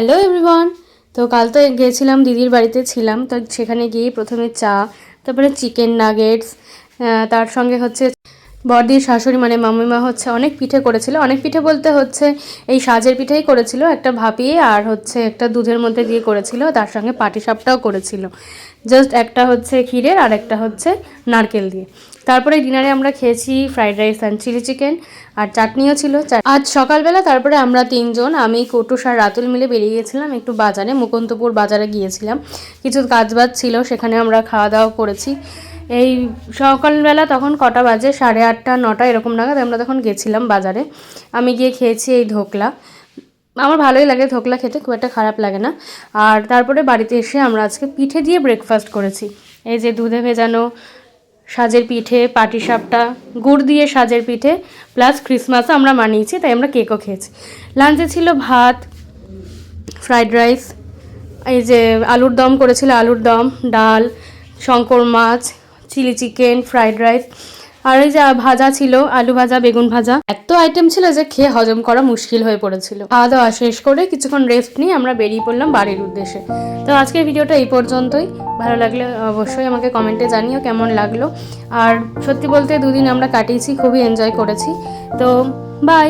Hello everyone তো কাল তো গিয়েছিলাম, দিদির বাড়িতে ছিলাম। তো সেখানে গিয়ে প্রথমে চা, তারপরে চিকেন নাগেটস তার সঙ্গে হচ্ছে বড়দির শাশুড়ি মানে মামিমা হচ্ছে অনেক পিঠে করেছিল। অনেক পিঠে বলতে হচ্ছে এই সাজের পিঠেই করেছিল, একটা ভাপিয়ে আর হচ্ছে একটা দুধের মধ্যে দিয়ে করেছিল, তার সঙ্গে পাটিসাপটাও করেছিল। জাস্ট একটা হচ্ছে ক্ষীরের আর একটা হচ্ছে নারকেল দিয়ে। তারপরে ডিনারে আমরা খেয়েছি fried rice and chilli chicken আর চাটনিও ছিল। আজ সকালবেলা তারপরে আমরা তিনজন, আমি, কটুস আর রাতুল মিলে বেরিয়ে গিয়েছিলাম একটু বাজারে, মুকুন্দপুর বাজারে গিয়েছিলাম। কিছু কাজবাজ ছিল, সেখানে আমরা খাওয়া দাওয়া করেছি। এই সকালবেলা তখন কটা বাজে? সাড়ে আটটা, নটা, এরকম নাগাদ আমরা তখন গেছিলাম বাজারে। আমি গিয়ে খেয়েছি এই ধোকলা। আমার ভালোই লাগে ধোকলা খেতে, খুব একটা খারাপ লাগে না। আর তারপরে বাড়িতে এসে আমরা আজকে পিঠে দিয়ে ব্রেকফাস্ট করেছি। এই যে দুধে ভেজানো সাজের পিঠে পাটিসাপটা গুড় দিয়ে সাজের পিঠে প্লাস ক্রিসমাসও আমরা মানিয়েছি, তাই আমরা কেকও খেয়েছি। লাঞ্চে ছিল ভাত ফ্রাইড রাইস এই যে আলুর দম করেছিল, আলুর দম, ডাল শঙ্কর মাছ চিলি চিকেন, ফ্রাইড রাইস, আর এই যে ভাজা ছিল, আলু ভাজা, বেগুন ভাজা, এত আইটেম ছিল যে খেয়ে হজম করা মুশকিল হয়ে পড়েছিল। খাওয়া দাওয়া শেষ করে কিছুক্ষণ রেস্ট নিয়ে আমরা বেরিয়ে পড়লাম বাড়ির উদ্দেশ্যে। তো আজকের ভিডিওটা এই পর্যন্তই। ভালো লাগলে অবশ্যই আমাকে কমেন্টে জানিও কেমন লাগল। আর সত্যি বলতে দুদিন আমরা কাটিয়েছি, খুবই এনজয় করেছি। তো বাই